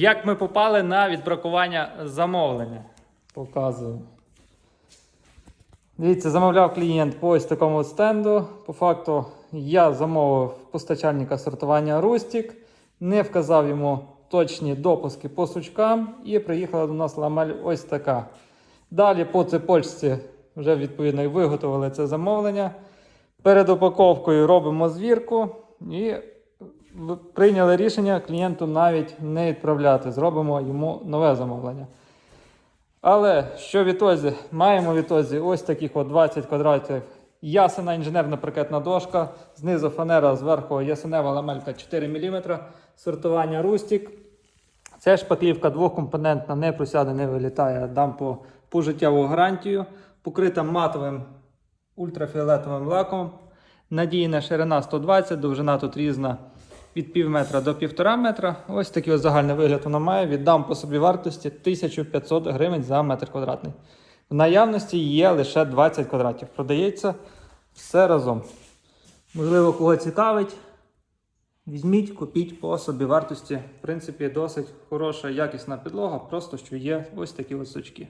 Як ми попали на відбракування замовлення? Показую. Дивіться, замовляв клієнт по ось такому стенду. По факту я замовив постачальника сортування Рустік, не вказав йому точні допуски по сучкам і приїхала до нас ламель ось така. Далі по цепочці вже відповідно виготовили це замовлення. Перед упаковкою робимо звірку і прийняли рішення клієнту навіть не відправляти. Зробимо йому нове замовлення. Але що в ітозі? Маємо в ітозі ось таких от 20 квадратів. Ясена інженерна паркетна дошка, знизу фанера, зверху ясенева ламелька 4 мм, сортування Рустік. Це шпаклівка двохкомпонентна, не просяде, не вилітає. Дам по пожиттєву гарантію. Покрита матовим ультрафіолетовим лаком. Надійна ширина 120, довжина тут різна від пів метра до півтора метра. Ось такий ось загальний вигляд вона має. Віддам по собі вартості 1500 гривень за метр квадратний. В наявності є лише 20 квадратів. Продається все разом. Можливо, кого цікавить. Візьміть, купіть по собі вартості. В принципі, досить хороша якісна підлога, просто що є ось такі ось сучки.